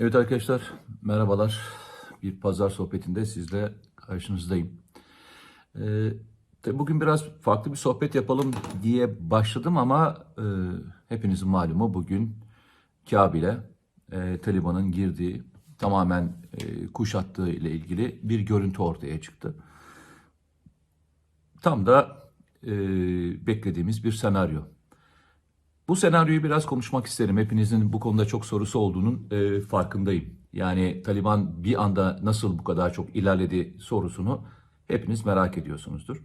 Evet arkadaşlar, merhabalar. Bir pazar sohbetinde sizle karşınızdayım. Ee, bugün biraz farklı bir sohbet yapalım diye başladım ama e, hepinizin malumu bugün Kabil'e e, Taliban'ın girdiği, tamamen e, kuşattığı ile ilgili bir görüntü ortaya çıktı. Tam da e, beklediğimiz bir senaryo. Bu senaryoyu biraz konuşmak isterim. Hepinizin bu konuda çok sorusu olduğunun e, farkındayım. Yani Taliban bir anda nasıl bu kadar çok ilerledi sorusunu hepiniz merak ediyorsunuzdur.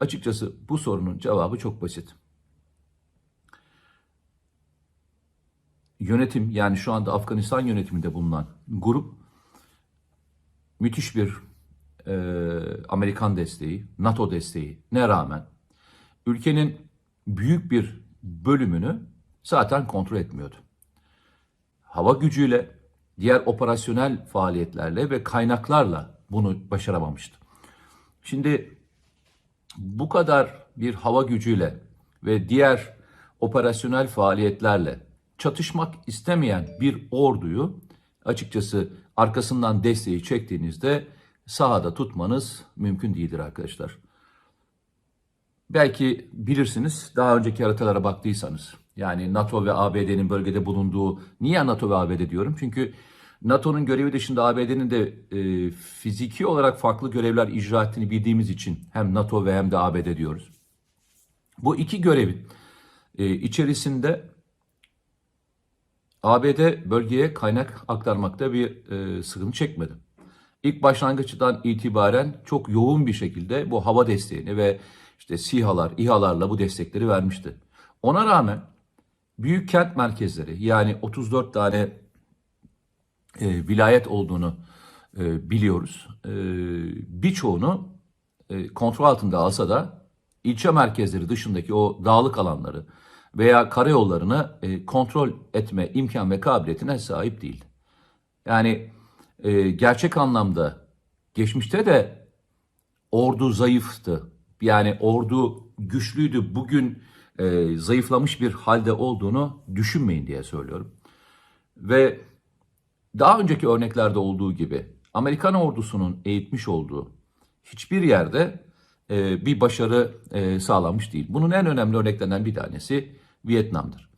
Açıkçası bu sorunun cevabı çok basit. Yönetim yani şu anda Afganistan yönetiminde bulunan grup müthiş bir e, Amerikan desteği, NATO desteği ne rağmen ülkenin büyük bir bölümünü zaten kontrol etmiyordu. Hava gücüyle, diğer operasyonel faaliyetlerle ve kaynaklarla bunu başaramamıştı. Şimdi bu kadar bir hava gücüyle ve diğer operasyonel faaliyetlerle çatışmak istemeyen bir orduyu açıkçası arkasından desteği çektiğinizde sahada tutmanız mümkün değildir arkadaşlar. Belki bilirsiniz daha önceki haritalara baktıysanız. Yani NATO ve ABD'nin bölgede bulunduğu, niye NATO ve ABD diyorum? Çünkü NATO'nun görevi dışında ABD'nin de e, fiziki olarak farklı görevler icra ettiğini bildiğimiz için hem NATO ve hem de ABD diyoruz. Bu iki görevin e, içerisinde ABD bölgeye kaynak aktarmakta bir e, sıkıntı çekmedi. İlk başlangıçtan itibaren çok yoğun bir şekilde bu hava desteğini ve işte SİHA'lar, İHA'larla bu destekleri vermişti. Ona rağmen büyük kent merkezleri yani 34 tane e, vilayet olduğunu e, biliyoruz. E, birçoğunu e, kontrol altında alsa da ilçe merkezleri dışındaki o dağlık alanları veya karayollarını e, kontrol etme imkan ve kabiliyetine sahip değildi. Yani e, gerçek anlamda geçmişte de ordu zayıftı. Yani ordu güçlüydü. Bugün e, zayıflamış bir halde olduğunu düşünmeyin diye söylüyorum. Ve daha önceki örneklerde olduğu gibi Amerikan ordusunun eğitmiş olduğu hiçbir yerde e, bir başarı e, sağlanmış değil. Bunun en önemli örneklerinden bir tanesi Vietnam'dır.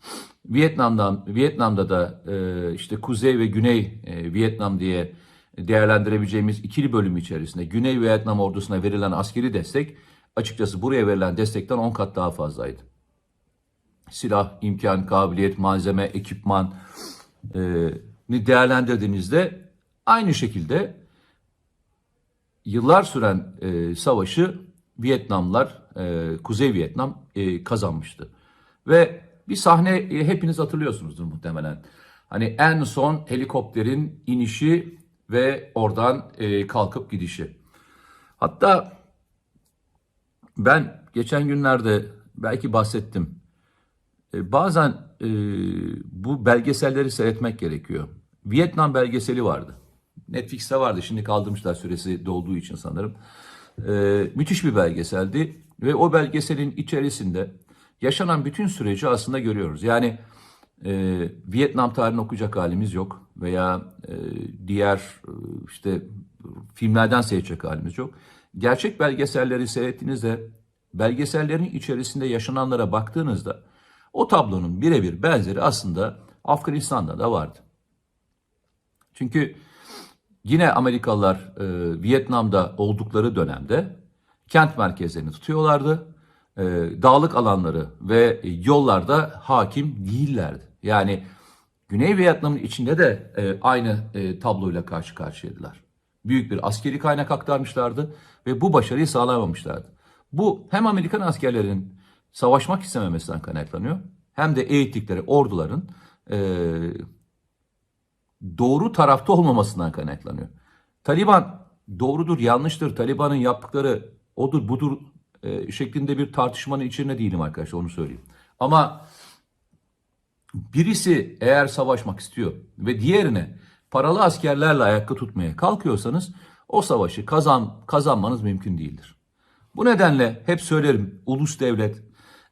Vietnam'dan Vietnam'da da e, işte Kuzey ve Güney e, Vietnam diye değerlendirebileceğimiz ikili bölüm içerisinde Güney Vietnam ordusuna verilen askeri destek açıkçası buraya verilen destekten 10 kat daha fazlaydı. Silah, imkan, kabiliyet, malzeme, ekipman e, ni değerlendirdiğinizde aynı şekilde yıllar süren e, savaşı Vietnamlar, e, Kuzey Vietnam e, kazanmıştı. Ve bir sahne e, hepiniz hatırlıyorsunuzdur muhtemelen. Hani en son helikopterin inişi ve oradan e, kalkıp gidişi. Hatta ben geçen günlerde belki bahsettim. E, bazen e, bu belgeselleri seyretmek gerekiyor. Vietnam belgeseli vardı. Netflix'te vardı. Şimdi kaldırmışlar süresi dolduğu için sanırım. E, müthiş bir belgeseldi. Ve o belgeselin içerisinde yaşanan bütün süreci aslında görüyoruz. Yani e, Vietnam tarihini okuyacak halimiz yok. Veya e, diğer e, işte filmlerden seyredecek halimiz yok. Gerçek belgeselleri seyrettiğinizde belgesellerin içerisinde yaşananlara baktığınızda o tablonun birebir benzeri aslında Afganistan'da da vardı. Çünkü yine Amerikalılar e, Vietnam'da oldukları dönemde kent merkezlerini tutuyorlardı. E, dağlık alanları ve yollarda hakim değillerdi. Yani Güney Vietnam'ın içinde de e, aynı e, tabloyla karşı karşıyaydılar. Büyük bir askeri kaynak aktarmışlardı ve bu başarıyı sağlayamamışlardı. Bu hem Amerikan askerlerinin savaşmak istememesinden kaynaklanıyor hem de eğittikleri orduların e, doğru tarafta olmamasından kaynaklanıyor. Taliban doğrudur, yanlıştır, Taliban'ın yaptıkları odur, budur e, şeklinde bir tartışmanın içine değilim arkadaşlar onu söyleyeyim. Ama birisi eğer savaşmak istiyor ve diğerine paralı askerlerle ayakta tutmaya kalkıyorsanız o savaşı kazan kazanmanız mümkün değildir. Bu nedenle hep söylerim ulus devlet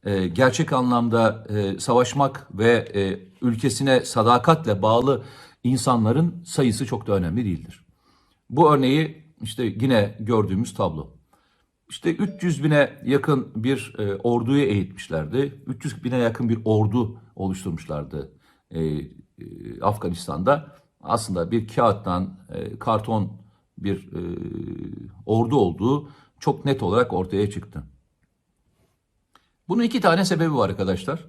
e, gerçek anlamda e, savaşmak ve e, ülkesine sadakatle bağlı insanların sayısı çok da önemli değildir. Bu örneği işte yine gördüğümüz tablo. İşte 300 bine yakın bir e, orduyu eğitmişlerdi. 300 bine yakın bir ordu oluşturmuşlardı e, e, Afganistan'da. Aslında bir kağıttan, e, karton bir e, ordu olduğu çok net olarak ortaya çıktı. Bunun iki tane sebebi var arkadaşlar.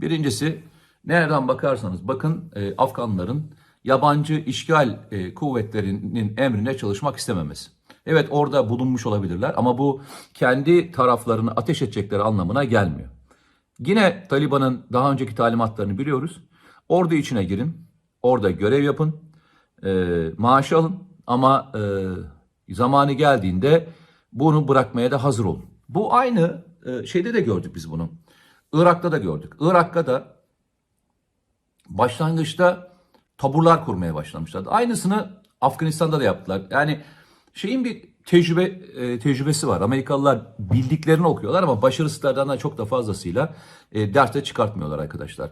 Birincisi nereden bakarsanız bakın e, Afganların yabancı işgal e, kuvvetlerinin emrine çalışmak istememesi. Evet orada bulunmuş olabilirler ama bu kendi taraflarını ateş edecekleri anlamına gelmiyor. Yine Taliban'ın daha önceki talimatlarını biliyoruz. Ordu içine girin, orada görev yapın, e, maaş alın ama e, zamanı geldiğinde bunu bırakmaya da hazır olun. Bu aynı e, şeyde de gördük biz bunu. Irak'ta da gördük. Irak'ta da başlangıçta taburlar kurmaya başlamışlardı. Aynısını Afganistan'da da yaptılar. Yani şeyin bir tecrübe e, tecrübesi var. Amerikalılar bildiklerini okuyorlar ama başarısızlardan da çok da fazlasıyla e, derste çıkartmıyorlar arkadaşlar.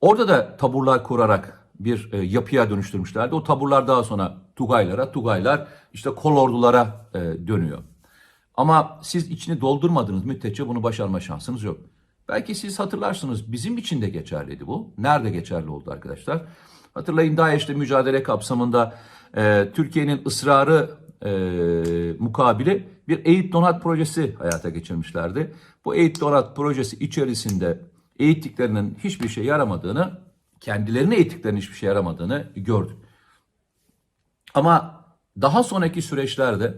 Orada da taburlar kurarak bir e, yapıya dönüştürmüşlerdi. O taburlar daha sonra Tugaylara, Tugaylar işte kolordulara e, dönüyor. Ama siz içini doldurmadığınız müddetçe bunu başarma şansınız yok. Belki siz hatırlarsınız bizim için de geçerliydi bu. Nerede geçerli oldu arkadaşlar? Hatırlayın DAEŞ'le mücadele kapsamında e, Türkiye'nin ısrarı e, mukabili bir eğit donat projesi hayata geçirmişlerdi. Bu eğit donat projesi içerisinde eğittiklerinin hiçbir şey yaramadığını, kendilerine eğittiklerinin hiçbir şey yaramadığını gördük. Ama daha sonraki süreçlerde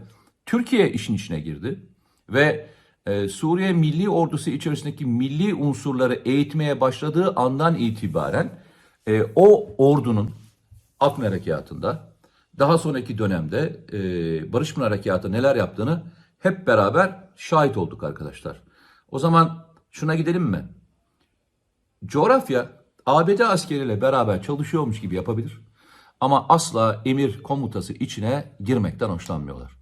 Türkiye işin içine girdi ve e, Suriye Milli Ordusu içerisindeki milli unsurları eğitmeye başladığı andan itibaren e, o ordunun Afrin Harekatı'nda daha sonraki dönemde e, Barış Pınar Harekatı neler yaptığını hep beraber şahit olduk arkadaşlar. O zaman şuna gidelim mi? Coğrafya ABD askeriyle beraber çalışıyormuş gibi yapabilir. Ama asla emir komutası içine girmekten hoşlanmıyorlar.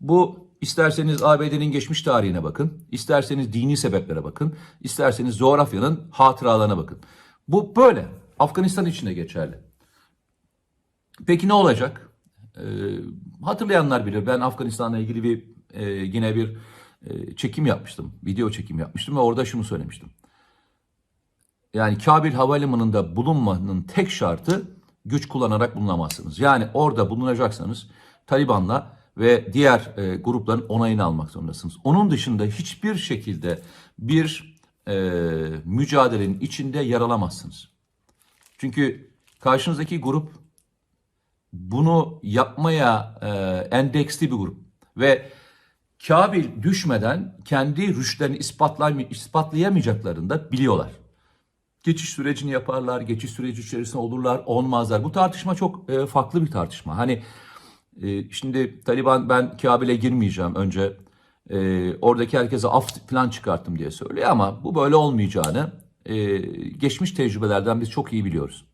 Bu isterseniz ABD'nin geçmiş tarihine bakın, isterseniz dini sebeplere bakın, isterseniz coğrafyanın hatıralarına bakın. Bu böyle. Afganistan için de geçerli. Peki ne olacak? Ee, hatırlayanlar bilir. Ben Afganistan'la ilgili bir e, yine bir e, çekim yapmıştım. Video çekim yapmıştım ve orada şunu söylemiştim. Yani Kabil Havalimanı'nda bulunmanın tek şartı güç kullanarak bulunamazsınız. Yani orada bulunacaksanız Taliban'la ve diğer e, grupların onayını almak zorundasınız. Onun dışında hiçbir şekilde bir e, mücadelenin içinde yer alamazsınız. Çünkü karşınızdaki grup bunu yapmaya e, endeksli bir grup ve Kabil düşmeden kendi rüştlerini ispatlay- ispatlayamayacaklarını da biliyorlar. Geçiş sürecini yaparlar, geçiş süreci içerisinde olurlar, olmazlar. Bu tartışma çok e, farklı bir tartışma. Hani e, şimdi Taliban ben Kabil'e girmeyeceğim önce e, oradaki herkese af falan çıkarttım diye söylüyor ama bu böyle olmayacağını e, geçmiş tecrübelerden biz çok iyi biliyoruz.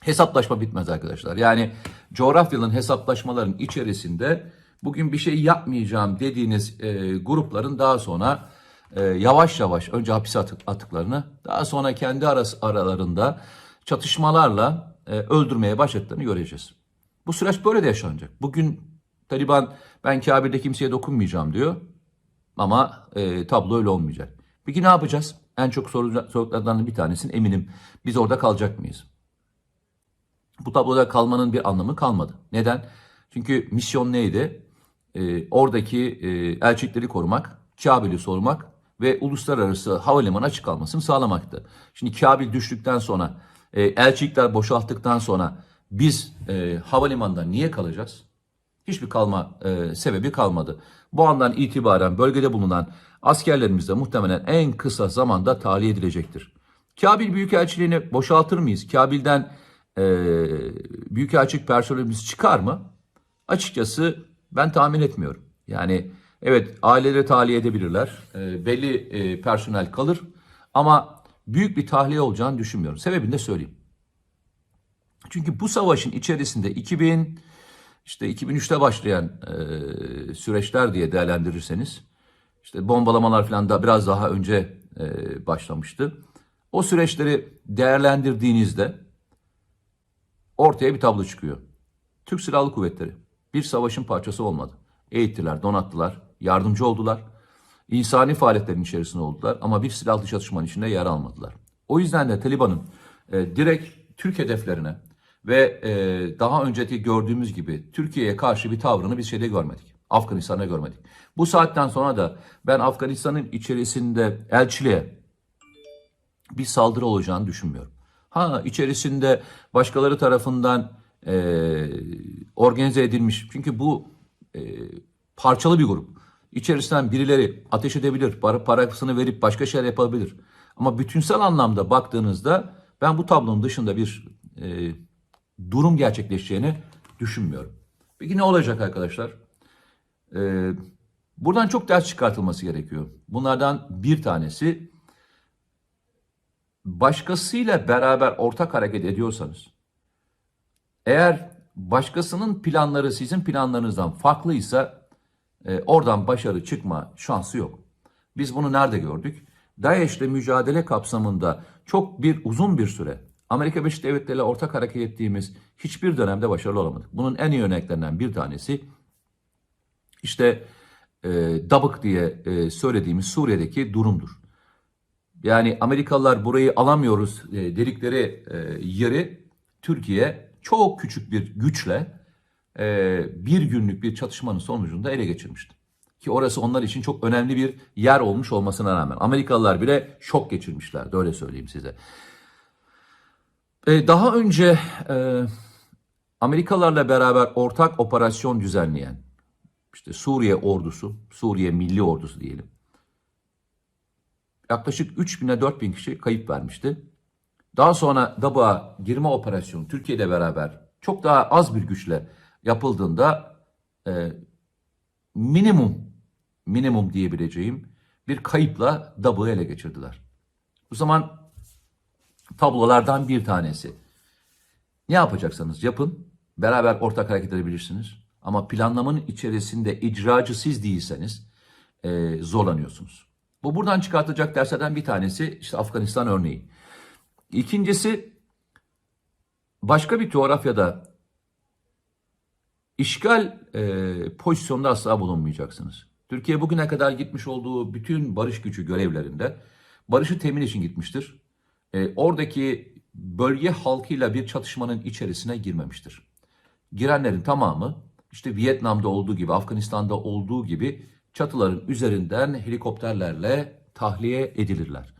Hesaplaşma bitmez arkadaşlar. Yani coğrafyanın hesaplaşmaların içerisinde bugün bir şey yapmayacağım dediğiniz e, grupların daha sonra e, yavaş yavaş önce hapise atık, atıklarını daha sonra kendi arası, aralarında çatışmalarla e, öldürmeye başladıklarını göreceğiz. Bu süreç böyle de yaşanacak. Bugün Taliban ben Kabil'de kimseye dokunmayacağım diyor ama e, tablo öyle olmayacak. Peki ne yapacağız? En çok soru- sorulardan bir tanesinin eminim. Biz orada kalacak mıyız? Bu tabloda kalmanın bir anlamı kalmadı. Neden? Çünkü misyon neydi? Ee, oradaki e, elçilikleri korumak, Kabil'i sormak ve uluslararası havalimanı açık kalmasını sağlamaktı. Şimdi Kabil düştükten sonra, e, elçilikler boşalttıktan sonra biz e, havalimanında niye kalacağız? Hiçbir kalma e, sebebi kalmadı. Bu andan itibaren bölgede bulunan askerlerimiz de muhtemelen en kısa zamanda tahliye edilecektir. Kabil Büyükelçiliğini boşaltır mıyız? Kabil'den e, Büyükelçilik personelimiz çıkar mı? Açıkçası ben tahmin etmiyorum. Yani evet aileleri tahliye edebilirler. E, belli e, personel kalır. Ama büyük bir tahliye olacağını düşünmüyorum. Sebebini de söyleyeyim. Çünkü bu savaşın içerisinde 2000 işte 2003'te başlayan e, süreçler diye değerlendirirseniz işte bombalamalar falan da biraz daha önce e, başlamıştı. O süreçleri değerlendirdiğinizde ortaya bir tablo çıkıyor. Türk Silahlı Kuvvetleri bir savaşın parçası olmadı. Eğittiler, donattılar, yardımcı oldular. İnsani faaliyetlerin içerisinde oldular ama bir silahlı çatışmanın içinde yer almadılar. O yüzden de Taliban'ın e, direkt Türk hedeflerine ve e, daha önceki gördüğümüz gibi Türkiye'ye karşı bir tavrını bir şeyde görmedik. Afganistan'da görmedik. Bu saatten sonra da ben Afganistan'ın içerisinde elçiliğe bir saldırı olacağını düşünmüyorum. Ha içerisinde başkaları tarafından e, organize edilmiş. Çünkü bu e, parçalı bir grup. İçerisinden birileri ateş edebilir, para, parasını verip başka şeyler yapabilir. Ama bütünsel anlamda baktığınızda ben bu tablonun dışında bir e, durum gerçekleşeceğini düşünmüyorum. Peki ne olacak arkadaşlar? E, buradan çok ders çıkartılması gerekiyor. Bunlardan bir tanesi başkasıyla beraber ortak hareket ediyorsanız, eğer başkasının planları sizin planlarınızdan farklıysa e, oradan başarı çıkma şansı yok. Biz bunu nerede gördük? DAEŞ'le mücadele kapsamında çok bir uzun bir süre Amerika Birleşik Devletleri ortak hareket ettiğimiz hiçbir dönemde başarılı olamadık. Bunun en iyi örneklerinden bir tanesi işte e, Dabık diye e, söylediğimiz Suriye'deki durumdur. Yani Amerikalılar burayı alamıyoruz e, dedikleri e, yeri Türkiye çok küçük bir güçle bir günlük bir çatışmanın sonucunda ele geçirmişti. Ki orası onlar için çok önemli bir yer olmuş olmasına rağmen. Amerikalılar bile şok geçirmişlerdi öyle söyleyeyim size. E, daha önce e, Amerikalılarla beraber ortak operasyon düzenleyen işte Suriye ordusu, Suriye Milli Ordusu diyelim yaklaşık 3 bine 4 bin kişi kayıp vermişti. Daha sonra DAB'a girme operasyonu Türkiye ile beraber çok daha az bir güçle yapıldığında e, minimum minimum diyebileceğim bir kayıpla DAB'ı ele geçirdiler. Bu zaman tablolardan bir tanesi. Ne yapacaksanız yapın, beraber ortak hareket edebilirsiniz. Ama planlamanın içerisinde icracı siz değilseniz e, zorlanıyorsunuz. Bu buradan çıkartacak derslerden bir tanesi işte Afganistan örneği. İkincisi başka bir coğrafyada işgal e, pozisyonda asla bulunmayacaksınız. Türkiye bugüne kadar gitmiş olduğu bütün barış gücü görevlerinde barışı temin için gitmiştir. E, oradaki bölge halkıyla bir çatışmanın içerisine girmemiştir. Girenlerin tamamı işte Vietnam'da olduğu gibi, Afganistan'da olduğu gibi çatıların üzerinden helikopterlerle tahliye edilirler.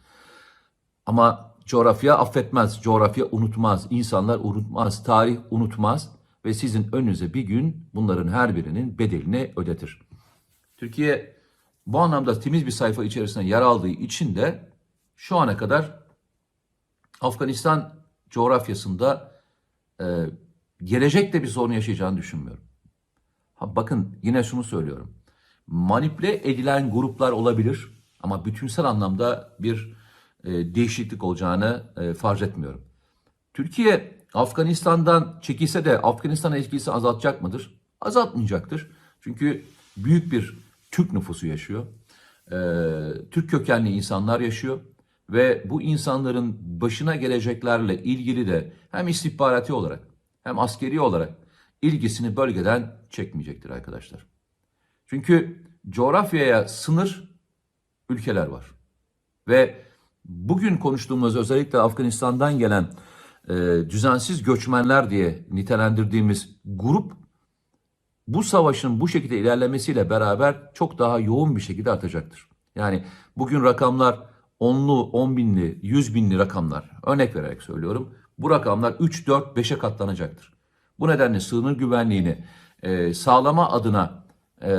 Ama coğrafya affetmez, coğrafya unutmaz, insanlar unutmaz, tarih unutmaz ve sizin önünüze bir gün bunların her birinin bedelini ödetir. Türkiye bu anlamda temiz bir sayfa içerisinde yer aldığı için de şu ana kadar Afganistan coğrafyasında e, gelecekte bir sorun yaşayacağını düşünmüyorum. Ha, bakın yine şunu söylüyorum manipüle edilen gruplar olabilir ama bütünsel anlamda bir e, değişiklik olacağını e, farz etmiyorum. Türkiye Afganistan'dan çekilse de Afganistan etkisi azaltacak mıdır? Azaltmayacaktır. Çünkü büyük bir Türk nüfusu yaşıyor. E, Türk kökenli insanlar yaşıyor ve bu insanların başına geleceklerle ilgili de hem istihbarati olarak hem askeri olarak ilgisini bölgeden çekmeyecektir arkadaşlar. Çünkü coğrafyaya sınır ülkeler var. Ve bugün konuştuğumuz özellikle Afganistan'dan gelen e, düzensiz göçmenler diye nitelendirdiğimiz grup bu savaşın bu şekilde ilerlemesiyle beraber çok daha yoğun bir şekilde artacaktır. Yani bugün rakamlar onlu, on binli, yüz binli rakamlar örnek vererek söylüyorum. Bu rakamlar 3, 4, 5'e katlanacaktır. Bu nedenle sınır güvenliğini e, sağlama adına e,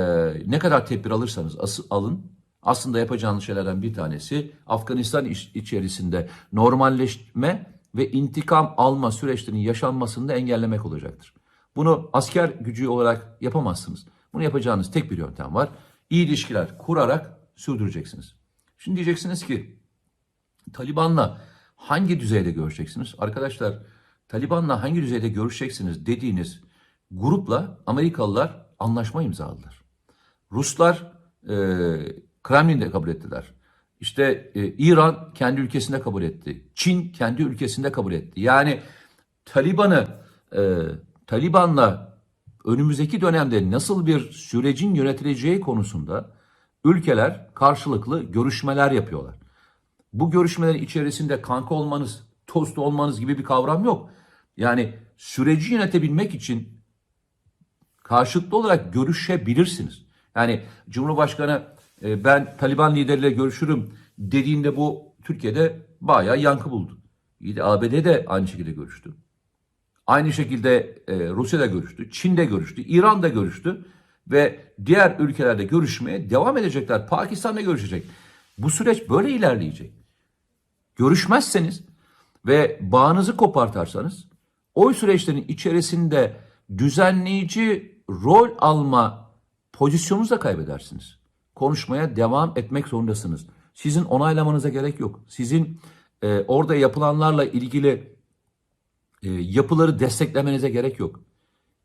ne kadar tedbir alırsanız as- alın aslında yapacağınız şeylerden bir tanesi Afganistan iç- içerisinde normalleşme ve intikam alma süreçlerinin yaşanmasını da engellemek olacaktır. Bunu asker gücü olarak yapamazsınız. Bunu yapacağınız tek bir yöntem var. İyi ilişkiler kurarak sürdüreceksiniz. Şimdi diyeceksiniz ki Taliban'la hangi düzeyde görüşeceksiniz? Arkadaşlar Taliban'la hangi düzeyde görüşeceksiniz dediğiniz grupla Amerikalılar anlaşma imzaladılar. Ruslar e, Kremlin'de kabul ettiler. İşte e, İran kendi ülkesinde kabul etti. Çin kendi ülkesinde kabul etti. Yani Taliban'ı e, Taliban'la önümüzdeki dönemde nasıl bir sürecin yönetileceği konusunda ülkeler karşılıklı görüşmeler yapıyorlar. Bu görüşmelerin içerisinde kanka olmanız, tost olmanız gibi bir kavram yok. Yani süreci yönetebilmek için karşılıklı olarak görüşebilirsiniz. Yani Cumhurbaşkanı e, ben Taliban lideriyle görüşürüm dediğinde bu Türkiye'de bayağı yankı buldu. İyi de ABD de aynı şekilde görüştü. Aynı şekilde e, Rusya'da görüştü, Çin'de görüştü, İran'da görüştü ve diğer ülkelerde görüşmeye devam edecekler. Pakistan'da görüşecek. Bu süreç böyle ilerleyecek. Görüşmezseniz ve bağınızı kopartarsanız o süreçlerin içerisinde düzenleyici rol alma pozisyonunuzu da kaybedersiniz. Konuşmaya devam etmek zorundasınız. Sizin onaylamanıza gerek yok. Sizin e, orada yapılanlarla ilgili e, yapıları desteklemenize gerek yok.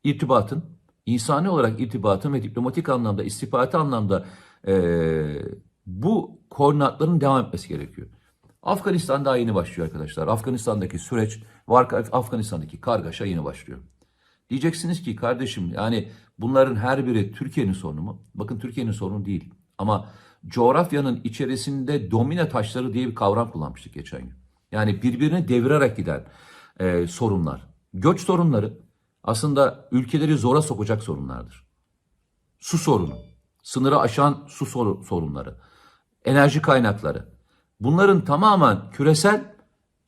İrtibatın, insani olarak irtibatın ve diplomatik anlamda, istihbarati anlamda e, bu koordinatların devam etmesi gerekiyor. Afganistan daha yeni başlıyor arkadaşlar. Afganistan'daki süreç, Afganistan'daki kargaşa yeni başlıyor. Diyeceksiniz ki kardeşim yani bunların her biri Türkiye'nin sorunu mu? Bakın Türkiye'nin sorunu değil. Ama coğrafyanın içerisinde domine taşları diye bir kavram kullanmıştık geçen gün. Yani birbirini devirerek giden e, sorunlar. Göç sorunları aslında ülkeleri zora sokacak sorunlardır. Su sorunu, sınırı aşan su soru- sorunları, enerji kaynakları. Bunların tamamen küresel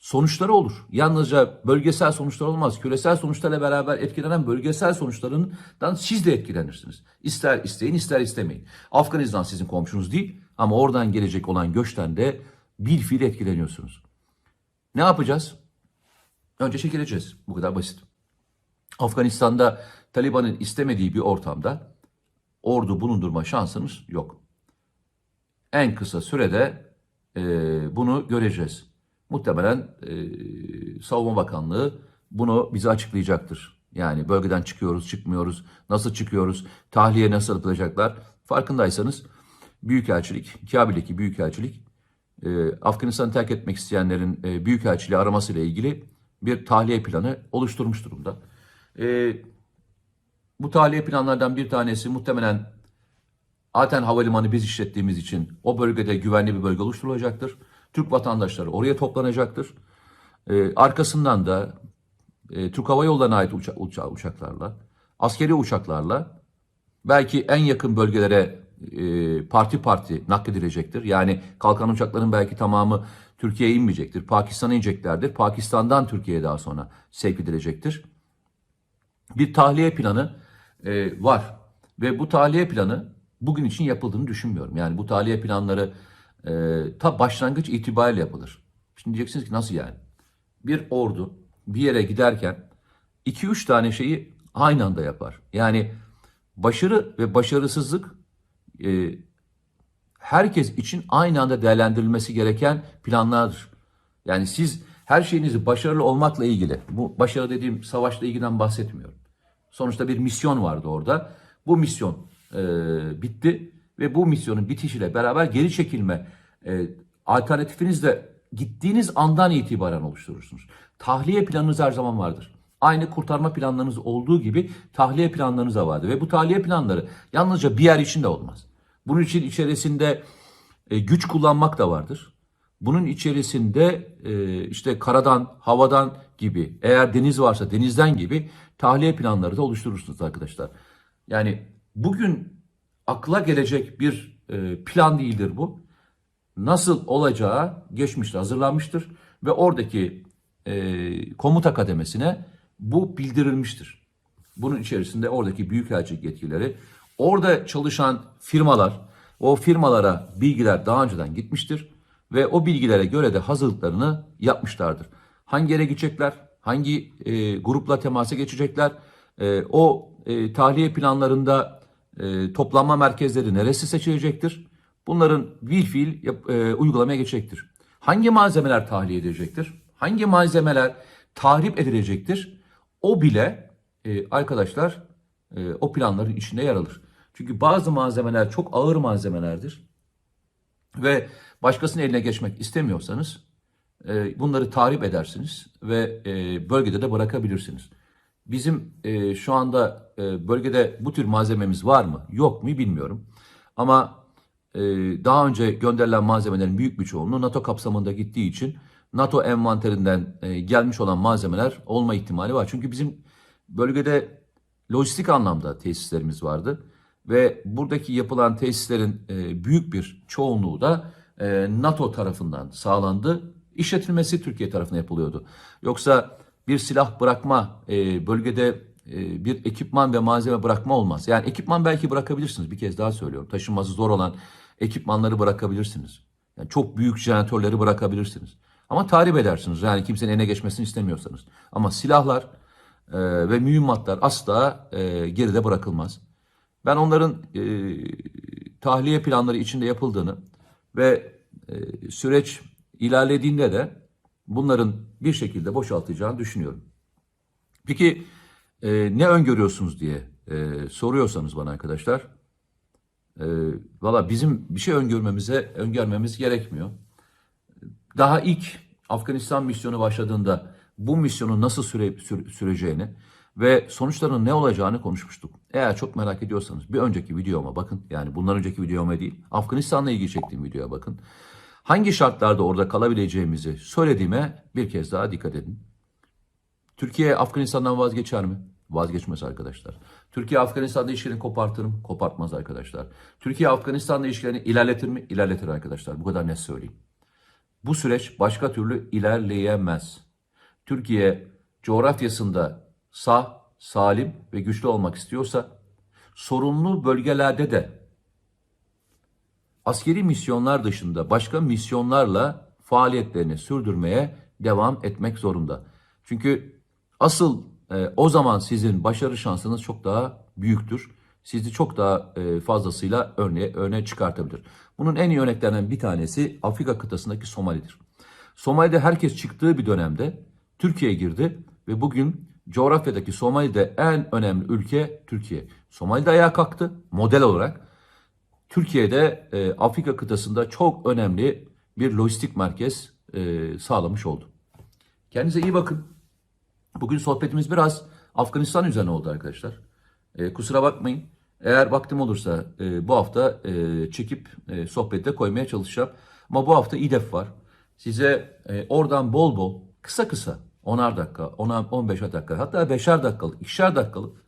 sonuçları olur. Yalnızca bölgesel sonuçlar olmaz. Küresel sonuçlarla beraber etkilenen bölgesel sonuçlarından siz de etkilenirsiniz. İster isteyin ister istemeyin. Afganistan sizin komşunuz değil ama oradan gelecek olan göçten de bir fiil etkileniyorsunuz. Ne yapacağız? Önce çekileceğiz. Bu kadar basit. Afganistan'da Taliban'ın istemediği bir ortamda ordu bulundurma şansınız yok. En kısa sürede e, bunu göreceğiz. Muhtemelen e, Savunma Bakanlığı bunu bize açıklayacaktır. Yani bölgeden çıkıyoruz, çıkmıyoruz, nasıl çıkıyoruz, tahliye nasıl yapılacaklar. Farkındaysanız Büyükelçilik, Kabil'deki Büyükelçilik e, Afganistan'ı terk etmek isteyenlerin e, Büyükelçiliği aramasıyla ilgili bir tahliye planı oluşturmuş durumda. E, bu tahliye planlardan bir tanesi muhtemelen Aten Havalimanı biz işlettiğimiz için o bölgede güvenli bir bölge oluşturulacaktır. Türk vatandaşları oraya toplanacaktır. Ee, arkasından da e, Türk Hava Yolları'na ait uça- uça- uçaklarla, askeri uçaklarla belki en yakın bölgelere e, parti parti nakledilecektir. Yani kalkan uçakların belki tamamı Türkiye'ye inmeyecektir. Pakistan'a ineceklerdir. Pakistan'dan Türkiye'ye daha sonra sevk edilecektir bir tahliye planı e, var. Ve bu tahliye planı bugün için yapıldığını düşünmüyorum. Yani bu tahliye planları e, ta başlangıç itibariyle yapılır. Şimdi diyeceksiniz ki nasıl yani? Bir ordu bir yere giderken 2-3 tane şeyi aynı anda yapar. Yani başarı ve başarısızlık e, herkes için aynı anda değerlendirilmesi gereken planlardır. Yani siz her şeyinizi başarılı olmakla ilgili, bu başarı dediğim savaşla ilgiden bahsetmiyorum. Sonuçta bir misyon vardı orada. Bu misyon e, bitti ve bu misyonun bitişiyle beraber geri çekilme e, alternatifiniz de gittiğiniz andan itibaren oluşturursunuz. Tahliye planınız her zaman vardır. Aynı kurtarma planlarınız olduğu gibi tahliye planlarınız da vardır. Ve bu tahliye planları yalnızca bir yer için de olmaz. Bunun için içerisinde e, güç kullanmak da vardır. Bunun içerisinde e, işte karadan, havadan gibi, eğer deniz varsa denizden gibi tahliye planları da oluşturursunuz arkadaşlar. Yani bugün akla gelecek bir e, plan değildir bu. Nasıl olacağı geçmişte hazırlanmıştır ve oradaki e, komuta kademesine bu bildirilmiştir. Bunun içerisinde oradaki büyükelçilik yetkileri, orada çalışan firmalar, o firmalara bilgiler daha önceden gitmiştir ve o bilgilere göre de hazırlıklarını yapmışlardır. Hangi yere gidecekler, hangi e, grupla temasa geçecekler, e, o e, tahliye planlarında e, toplanma merkezleri neresi seçilecektir? Bunların bir fiil yap- e, uygulamaya geçecektir. Hangi malzemeler tahliye edilecektir? Hangi malzemeler tahrip edilecektir? O bile e, arkadaşlar e, o planların içinde yer alır. Çünkü bazı malzemeler çok ağır malzemelerdir ve başkasının eline geçmek istemiyorsanız e, bunları tahrip edersiniz ve e, bölgede de bırakabilirsiniz. Bizim e, şu anda e, bölgede bu tür malzememiz var mı? Yok mu bilmiyorum. Ama e, daha önce gönderilen malzemelerin büyük bir çoğunluğu NATO kapsamında gittiği için NATO envanterinden e, gelmiş olan malzemeler olma ihtimali var. Çünkü bizim bölgede lojistik anlamda tesislerimiz vardı ve buradaki yapılan tesislerin büyük bir çoğunluğu da NATO tarafından sağlandı. İşletilmesi Türkiye tarafına yapılıyordu. Yoksa bir silah bırakma, bölgede bir ekipman ve malzeme bırakma olmaz. Yani ekipman belki bırakabilirsiniz. Bir kez daha söylüyorum. Taşınması zor olan ekipmanları bırakabilirsiniz. Yani çok büyük jeneratörleri bırakabilirsiniz. Ama tahrip edersiniz. Yani kimsenin eline geçmesini istemiyorsanız. Ama silahlar e, ve mühimmatlar asla e, geride bırakılmaz. Ben onların e, tahliye planları içinde yapıldığını ve e, süreç ilerlediğinde de bunların bir şekilde boşaltacağını düşünüyorum. Peki e, ne öngörüyorsunuz diye e, soruyorsanız bana arkadaşlar, e, valla bizim bir şey öngörmemize öngörmemiz gerekmiyor. Daha ilk Afganistan misyonu başladığında bu misyonun nasıl süre, sür- süreceğini ve sonuçlarının ne olacağını konuşmuştuk. Eğer çok merak ediyorsanız bir önceki videoma bakın. Yani bundan önceki videoma değil, Afganistan'la ilgili çektiğim videoya bakın. Hangi şartlarda orada kalabileceğimizi söylediğime bir kez daha dikkat edin. Türkiye Afganistan'dan vazgeçer mi? Vazgeçmez arkadaşlar. Türkiye Afganistan'da ilişkilerini kopartır mı? Kopartmaz arkadaşlar. Türkiye Afganistan'da ilişkilerini ilerletir mi? İlerletir arkadaşlar. Bu kadar net söyleyeyim. Bu süreç başka türlü ilerleyemez. Türkiye coğrafyasında sağ, salim ve güçlü olmak istiyorsa sorunlu bölgelerde de askeri misyonlar dışında başka misyonlarla faaliyetlerini sürdürmeye devam etmek zorunda. Çünkü asıl e, o zaman sizin başarı şansınız çok daha büyüktür. Sizi çok daha e, fazlasıyla örneğe, öne çıkartabilir. Bunun en iyi örneklerinden bir tanesi Afrika kıtasındaki Somali'dir. Somali'de herkes çıktığı bir dönemde Türkiye girdi ve bugün coğrafyadaki Somali'de en önemli ülke Türkiye. Somali'de ayağa kalktı model olarak. Türkiye'de e, Afrika kıtasında çok önemli bir lojistik merkez e, sağlamış oldu. Kendinize iyi bakın. Bugün sohbetimiz biraz Afganistan üzerine oldu arkadaşlar. E, kusura bakmayın. Eğer vaktim olursa e, bu hafta e, çekip e, sohbette koymaya çalışacağım. Ama bu hafta İDEF var. Size e, oradan bol bol kısa kısa 10'ar dakika, 10'ar 15 dakika hatta 5'er dakikalık, 2'şer dakikalık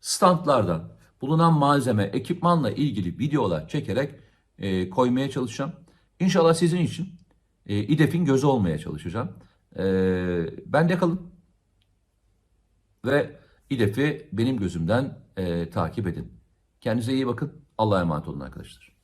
standlardan bulunan malzeme, ekipmanla ilgili videolar çekerek e, koymaya çalışacağım. İnşallah sizin için e, İDEF'in gözü olmaya çalışacağım. E, ben de kalın ve İDEF'i benim gözümden e, takip edin. Kendinize iyi bakın. Allah'a emanet olun arkadaşlar.